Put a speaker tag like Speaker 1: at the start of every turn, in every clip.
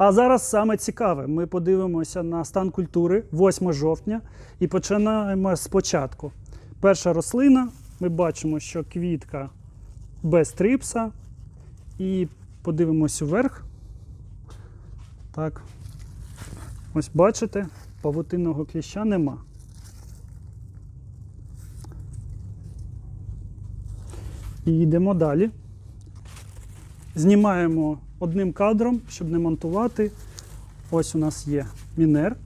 Speaker 1: А зараз саме цікаве. Ми подивимося на стан культури 8 жовтня і починаємо спочатку. Перша рослина. Ми бачимо, що квітка без трипса. І подивимось вверх. Так. Ось бачите, павутинного кліща нема. І йдемо далі. Знімаємо одним кадром, щоб не монтувати. Ось у нас є мінер.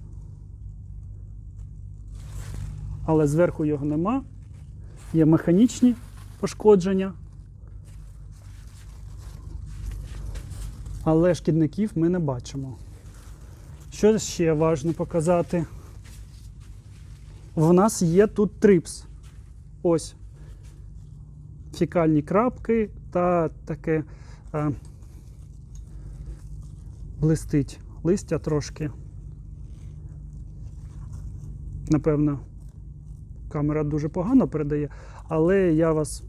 Speaker 1: Але зверху його нема. Є механічні пошкодження. Але шкідників ми не бачимо. Що ще важливо показати? В нас є тут трипс. Ось фікальні крапки та таке блистить листя трошки. Напевно, камера дуже погано передає, але я вас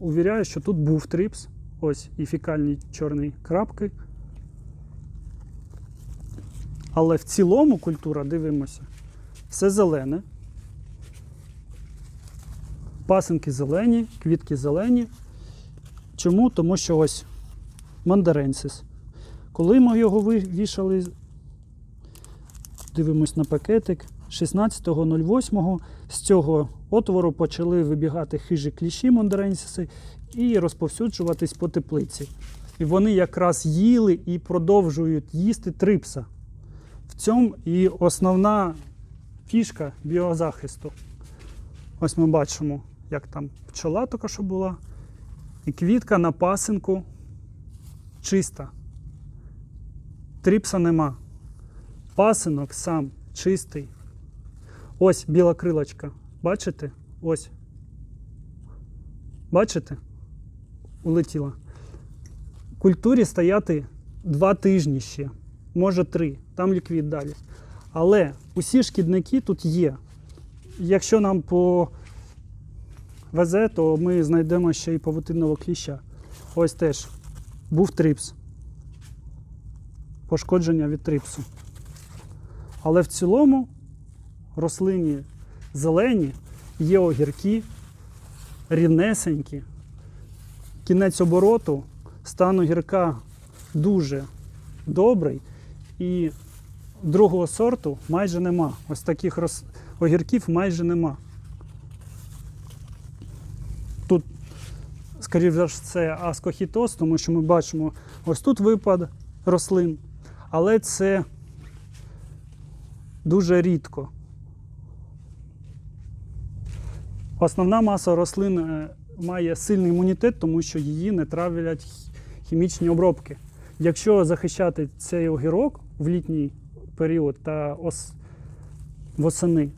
Speaker 1: увіряю, що тут був трипс. Ось і фікальні чорні крапки. Але в цілому культура, дивимося, все зелене. Пасинки зелені, квітки зелені. Чому? Тому що ось мандаренсис. Коли ми його ви- вішали, дивимось на пакетик, 16.08 з цього отвору почали вибігати хижі кліщі мандаренсиси і розповсюджуватись по теплиці. І вони якраз їли і продовжують їсти трипса. В цьому і основна фішка біозахисту. Ось ми бачимо, як там пчола тільки що була. І квітка на пасинку чиста. Тріпса нема. Пасинок сам чистий. Ось біла крилочка. Бачите? Ось. Бачите? Улетіла. Культурі стояти два тижні ще, може три. Там ліквід далі. Але усі шкідники тут є. Якщо нам повезе, то ми знайдемо ще й павутинного кліща. Ось теж був трипс. Пошкодження від трипсу. Але в цілому рослині зелені, є огірки, рівнесенькі. Кінець обороту, стан огірка дуже добрий. І другого сорту майже нема. Ось таких роз... огірків майже нема. Скоріше за все, аскохітоз, тому що ми бачимо, ось тут випад рослин, але це дуже рідко. Основна маса рослин е, має сильний імунітет, тому що її не травлять хімічні обробки. Якщо захищати цей огірок в літній період та ос... восени,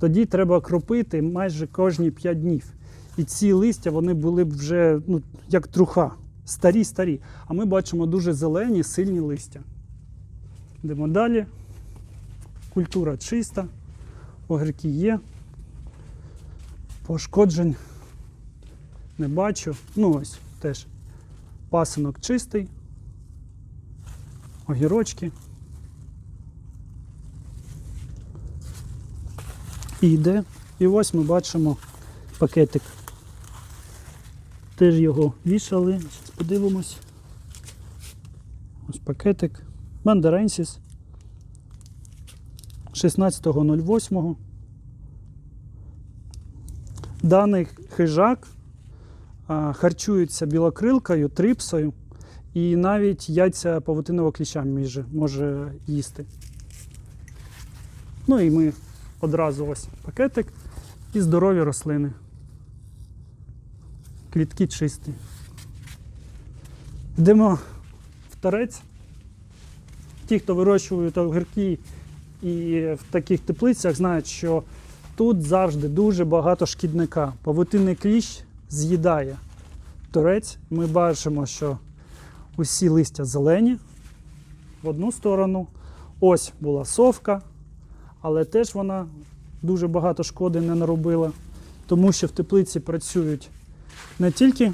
Speaker 1: тоді треба кропити майже кожні 5 днів. І ці листя вони були б вже ну, як труха, старі-старі. А ми бачимо дуже зелені, сильні листя. Йдемо далі. Культура чиста, огірки є. Пошкоджень не бачу. Ну ось теж пасинок чистий, огірочки. І йде. І ось ми бачимо пакетик. Теж його вішали. Зараз подивимось. Ось пакетик. Мандаренсіс. 16.08. Даний хижак харчується білокрилкою, трипсою і навіть яйця павутинового кліща може їсти. Ну і ми одразу ось пакетик і здорові рослини. Квітки чисті. Йдемо в торець. Ті, хто вирощують огірки і в таких теплицях, знають, що тут завжди дуже багато шкідника. Павутинний кліщ з'їдає торець. Ми бачимо, що усі листя зелені в одну сторону. Ось була совка, але теж вона дуже багато шкоди не наробила, тому що в теплиці працюють не тільки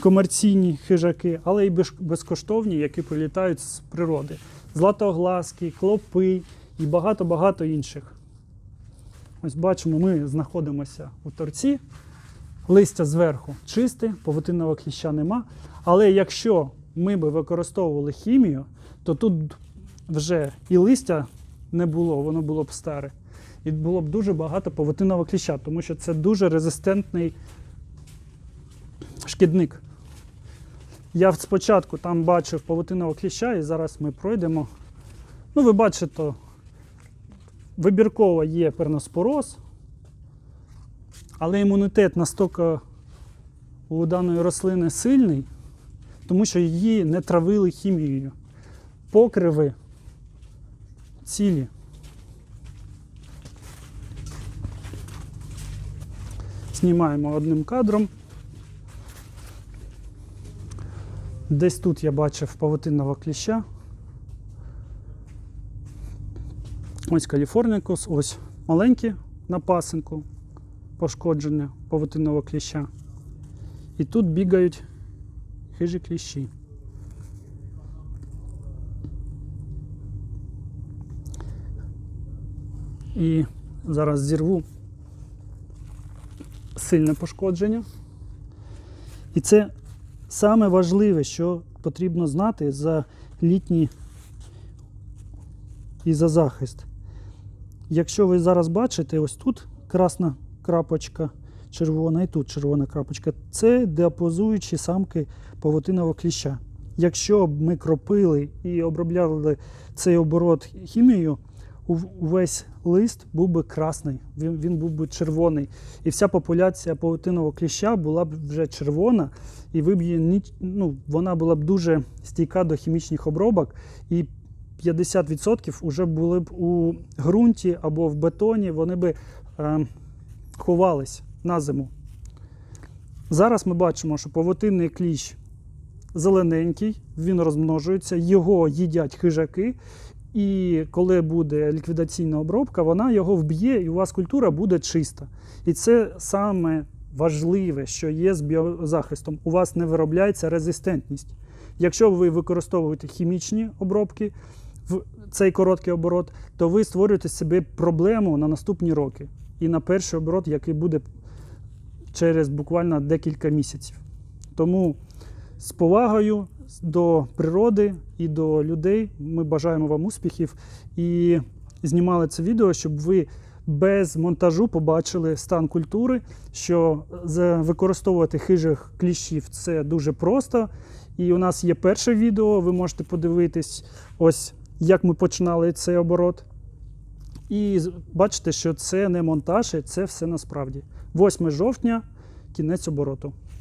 Speaker 1: комерційні хижаки, але й безкоштовні, які прилітають з природи. Златоглазки, клопи і багато-багато інших. Ось бачимо, ми знаходимося у торці. Листя зверху чисте, павутинного кліща нема. Але якщо ми би використовували хімію, то тут вже і листя не було, воно було б старе. І було б дуже багато павутинного кліща, тому що це дуже резистентний шкідник. Я спочатку там бачив павутинного кліща, і зараз ми пройдемо. Ну, ви бачите, вибірково є перноспороз, але імунітет настільки у даної рослини сильний, тому що її не травили хімією. Покриви цілі. Знімаємо одним кадром. Десь тут я бачив павутинного кліща. Ось каліфорнікус, ось маленькі на пасинку пошкодження павутинного кліща. І тут бігають хижі кліщі. І зараз зірву сильне пошкодження. І це саме важливе, що потрібно знати за літній і за захист. Якщо ви зараз бачите, ось тут красна крапочка, червона і тут червона крапочка, це деопозуючі самки павутинового кліща. Якщо б ми кропили і обробляли цей оборот хімією, увесь лист був би красний, він, він був би червоний. І вся популяція павутинового кліща була б вже червона, і ви б її ну, вона була б дуже стійка до хімічних обробок. І 50% вже були б у ґрунті або в бетоні, вони би е, ховались на зиму. Зараз ми бачимо, що павутинний кліщ зелененький, він розмножується, його їдять хижаки. І коли буде ліквідаційна обробка, вона його вб'є, і у вас культура буде чиста. І це саме важливе, що є з біозахистом. У вас не виробляється резистентність. Якщо ви використовуєте хімічні обробки в цей короткий оборот, то ви створюєте собі проблему на наступні роки. І на перший оборот, який буде через буквально декілька місяців. Тому з повагою до природи і до людей ми бажаємо вам успіхів і знімали це відео, щоб ви без монтажу побачили стан культури, що використовувати хижих кліщів це дуже просто. І у нас є перше відео, ви можете подивитись, ось як ми починали цей оборот. І бачите, що це не монтаж, це все насправді. 8 жовтня, кінець обороту.